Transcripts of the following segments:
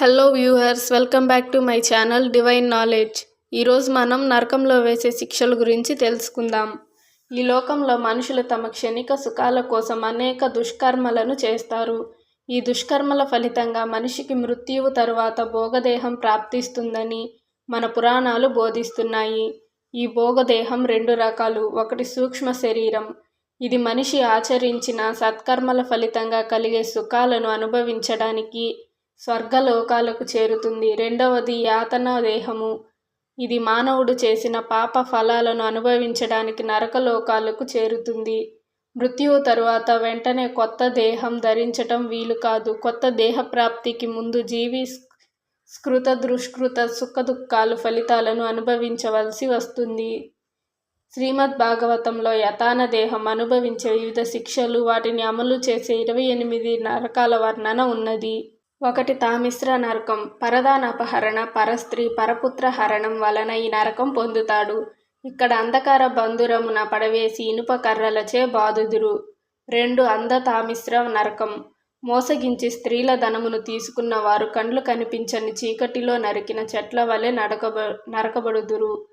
Hello viewers welcome back to my channel divine knowledge ఈరోజు మనం నరకంలో వేసే శిక్షల గురించి తెలుసుకుందాం. ఈ లోకంలో మనుషులు తమ క్షణిక సుఖాల కోసం అనేక దుష్కర్మలను చేస్తారు. ఈ దుష్కర్మల ఫలితంగా మనిషికి మృత్యువు తరువాత భోగదేహం ప్రాప్తిస్తుందని మన పురాణాలు బోధిస్తున్నాయి. ఈ భోగదేహం రెండు రకాలు ఒకటి సూక్ష్మ శరీరం. ఇది మనిషి ఆచరించిన సత్కర్మల ఫలితంగా కలిగే సుఖాలను అనుభవించడానికి స్వర్గలోకాలకు చేరుతుంది. రెండవది యాతన దేహము ఇది మానవుడు చేసిన పాప ఫలాలను అనుభవించడానికి నరకలోకాలకు చేరుతుంది. మృత్యువు తరువాత వెంటనే కొత్త దేహం ధరించటం వీలు కాదు. కొత్త దేహ ప్రాప్తికి ముందు జీవి స్కృత దుష్కృత సుఖదుఖాలు ఫలితాలను అనుభవించవలసి వస్తుంది. శ్రీమద్ భాగవతంలో యథాన దేహం అనుభవించే వివిధ శిక్షలు వాటిని అమలు చేసే ఇరవై ఎనిమిది నరకాల వర్ణన ఉన్నది. ఒకటి తామిశ్ర నరకం పరదానపహరణ పరస్త్రీ పరపుత్ర హరణం వలన ఈ నరకం పొందుతాడు. ఇక్కడ అంధకార బంధురమున పడవేసి ఇనుప కర్రలచే బాదుదురు. రెండు అంధ తామిశ్ర నరకం. మోసగించి స్త్రీల ధనమును తీసుకున్న వారు కండ్లు కనిపించని చీకటిలో నరికిన చెట్ల వలె నడకబ నరకబడుదురు.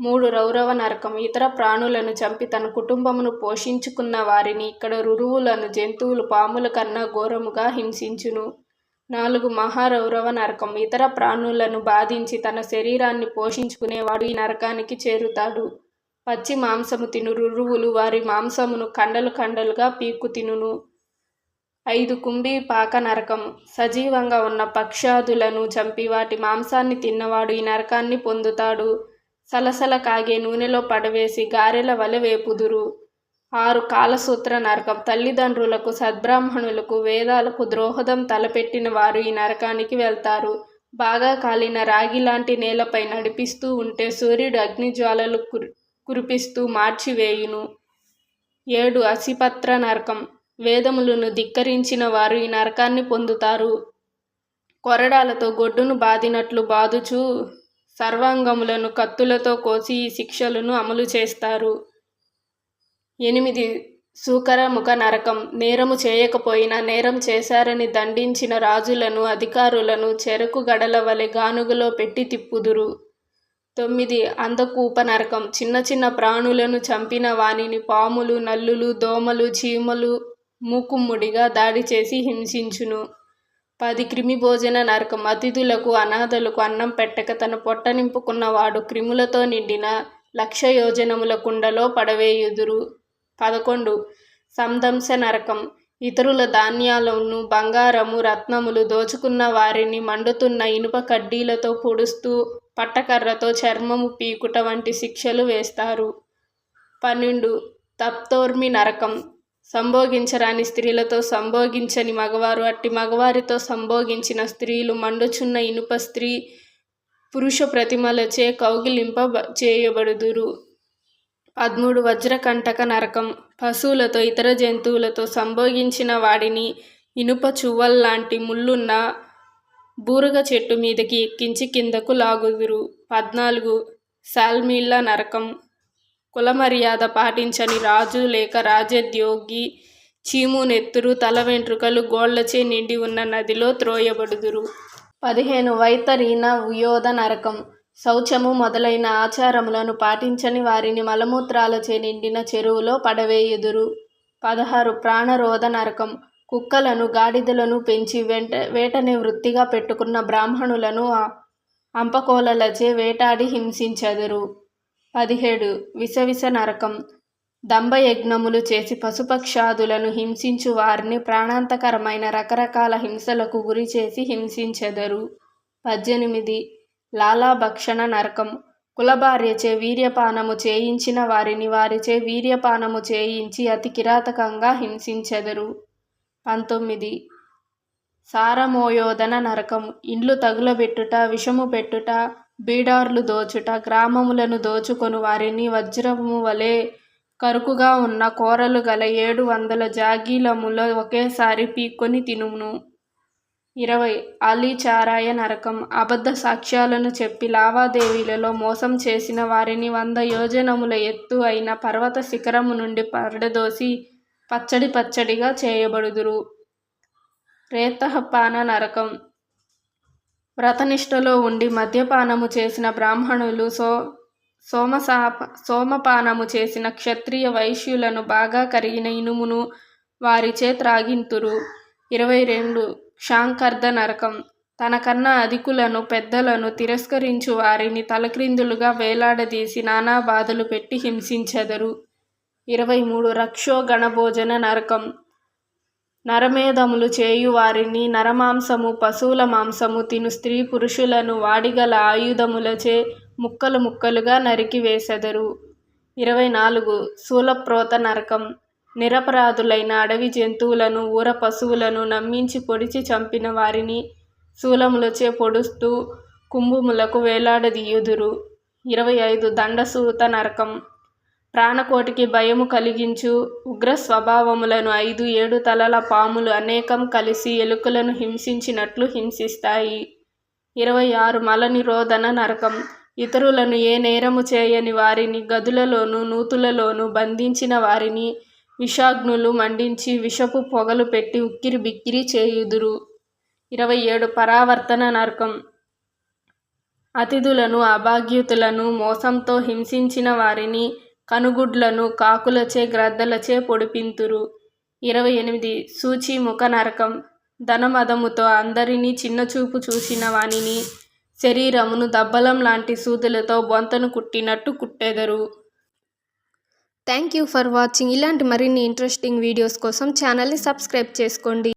మూడు రౌరవ నరకం. ఇతర ప్రాణులను చంపి తన కుటుంబమును పోషించుకున్న వారిని ఇక్కడ రురువులను జంతువులు పాముల కన్నా ఘోరముగా హింసించును. నాలుగు మహారౌరవ నరకం. ఇతర ప్రాణులను బాధించి తన శరీరాన్ని పోషించుకునేవాడు ఈ నరకానికి చేరుతాడు. పచ్చి మాంసము తిను. రురువులు వారి మాంసమును కండలు కండలుగా పీక్కు తినును. ఐదు కుంభి పాక నరకం. సజీవంగా ఉన్న పక్షాదులను చంపి వాటి మాంసాన్ని తిన్నవాడు ఈ నరకాన్ని పొందుతాడు. సలసల కాగే నూనెలో పడవేసి గారెల వలె వేపుదురు. ఆరు కాలసూత్ర నరకం. తల్లిదండ్రులకు సద్బ్రాహ్మణులకు వేదాలకు ద్రోహదం తలపెట్టిన వారు ఈ నరకానికి వెళ్తారు. బాగా కాలిన రాగి లాంటి నేలపై నడిపిస్తూ ఉంటే సూర్యుడు అగ్నిజ్వాలలు కురి కురిపిస్తూ మార్చివేయును. ఏడు అసిపత్ర నరకం. వేదములను ధిక్కరించిన వారు ఈ నరకాన్ని పొందుతారు. కొరడాలతో గొడ్డును బాదినట్లు బాదుచు సర్వాంగములను కత్తులతో కోసి ఈ శిక్షలను అమలు చేస్తారు. ఎనిమిది సూకరముఖ నరకం. నేరము చేయకపోయినా నేరం చేశారని దండించిన రాజులను అధికారులను చెరకు గడల వలె గానుగలో పెట్టి తిప్పుదురు. తొమ్మిది అందకూప నరకం. చిన్న చిన్న ప్రాణులను చంపిన వానిని పాములు నల్లులు దోమలు చీమలు మూకుమ్ముడిగా దాడి చేసి హింసించును. పది క్రిమి భోజన నరకం. అతిథులకు అనాథలకు అన్నం పెట్టక తన పొట్ట నింపుకున్నవాడు క్రిములతో నిండిన లక్ష యోజనముల కుండలో పడవేయుదురు. పదకొండు. సందంశ నరకం. ఇతరుల ధాన్యాలను బంగారము రత్నములు దోచుకున్న వారిని మండుతున్న ఇనుప కడ్డీలతో పొడుస్తూ పట్టకర్రతో చర్మము పీకుట వంటి శిక్షలు వేస్తారు. పన్నెండు. తప్తోర్మి నరకం. సంభోగించరాని స్త్రీలతో సంభోగించని మగవారు అట్టి మగవారితో సంభోగించిన స్త్రీలు మండుచున్న ఇనుప స్త్రీ పురుష ప్రతిమలచే కౌగిలింప చేయబడుదురు. పదమూడు వజ్రకంటక నరకం. పశువులతో ఇతర జంతువులతో సంభోగించిన వాడిని ఇనుప చువ్వల్లాంటి ముళ్ళున్న బూరుగ చెట్టు మీదకి ఎక్కించి కిందకు లాగుదురు. పద్నాలుగు శాల్మీళ్ళ నరకం. కుల మర్యాద పాటించని రాజు లేక రాజోద్యోగి చీము నెత్తురు తల వెంట్రుకలు గోళ్ళచే నిండి ఉన్న నదిలో త్రోయబడుదురు. పదిహేను వైతరీన ఉయోధ నరకం. శౌచము మొదలైన ఆచారములను పాటించని వారిని మలమూత్రాలచే నిండిన చెరువులో పడవేయుదురు. పదహారు ప్రాణరోధ నరకం. కుక్కలను గాడిదలను పెంచి వెంట వేటని వృత్తిగా పెట్టుకున్న బ్రాహ్మణులను అంపకోలలచే వేటాడి హింసించెదరు. పదిహేడు విసవిస నరకం. దంభయజ్ఞములు చేసి పశుపక్షాదులను హింసించు వారిని ప్రాణాంతకరమైన రకరకాల హింసలకు గురి చేసి హింసించెదరు. పద్దెనిమిది లాలాభక్షణ నరకం. కులభార్యచే వీర్యపానము చేయించిన వారిని వారిచే వీర్యపానము చేయించి అతి కిరాతకంగా హింసించెదరు. పంతొమ్మిది. సారమోయోధన నరకం. ఇండ్లు తగులబెట్టుట విషము పెట్టుట బీడార్లు దోచుట గ్రామములను దోచుకొని వారిని వజ్రము వలె కరుకుగా ఉన్న కోరలు గల ఏడు వందల జాగీలములో ఒకేసారి పీక్కొని తినుమును. ఇరవై ఆలీచారాయ నరకం. అబద్ధ సాక్ష్యాలను చెప్పి లావాదేవీలలో మోసం చేసిన వారిని వంద యోజనముల ఎత్తు అయిన పర్వత శిఖరము నుండి పడదోసి పచ్చడి పచ్చడిగా చేయబడుదురు. రేతహపాన నరకం. వ్రతనిష్టలో ఉండి మద్యపానము చేసిన బ్రాహ్మణులు సో సోమసాప సోమపానము చేసిన క్షత్రియ వైశ్యులను బాగా కరిగిన ఇనుమును వారిచే త్రాగింతురు. ఇరవై రెండు శాంకర్ద నరకం తనకన్నా అధికులను పెద్దలను తిరస్కరించు వారిని తలక్రిందులుగా వేలాడదీసి నానా బాధలు పెట్టి హింసించెదరు. ఇరవై మూడు రక్షో గణభోజన నరకం. నరమేధములు చేయు వారిని నరమాంసము పశువుల మాంసము తిను స్త్రీ పురుషులను వాడిగల ఆయుధములచే ముక్కలు ముక్కలుగా నరికి వేసెదరు. ఇరవై నాలుగు శూలప్రోత నరకం. నిరపరాధులైన అడవి జంతువులను ఊర పశువులను నమ్మించి పొడిచి చంపిన వారిని శూలములచే పొడుస్తూ కుంభములకు వేలాడదీయుదురు. ఇరవై ఐదు దండసూత నరకం. ప్రాణకోటికి భయము కలిగించు ఉగ్ర స్వభావములను ఐదు ఏడు తలల పాములు అనేకం కలిసి ఎలుకలను హింసించినట్లు హింసిస్తాయి. ఇరవై ఆరు మలనిరోధన నరకం. ఇతరులను ఏ నేరము చేయని వారిని గదులలోను నూతులలోను బంధించిన వారిని విషాగ్నులు మండించి విషపు పొగలు పెట్టి ఉక్కిరి బిక్కిరి చేయుదురు. ఇరవై ఏడు పరావర్తన నరకం. అతిథులను అభాగ్యుతులను మోసంతో హింసించిన వారిని కనుగుడ్లను కాకులచే గ్రద్దలచే పొడిపింతురు. ఇరవై ఎనిమిది సూచి ముఖ నరకం. ధనమదముతో అందరినీ చిన్నచూపు చూసిన వానిని శరీరమును దబ్బలం లాంటి సూదులతో బొంతను కుట్టినట్టు కుట్టెదరు. థ్యాంక్ యూ ఫర్ వాచింగ్ ఇలాంటి మరిన్ని ఇంట్రెస్టింగ్ వీడియోస్ కోసం ఛానల్ని సబ్స్క్రైబ్ చేసుకోండి.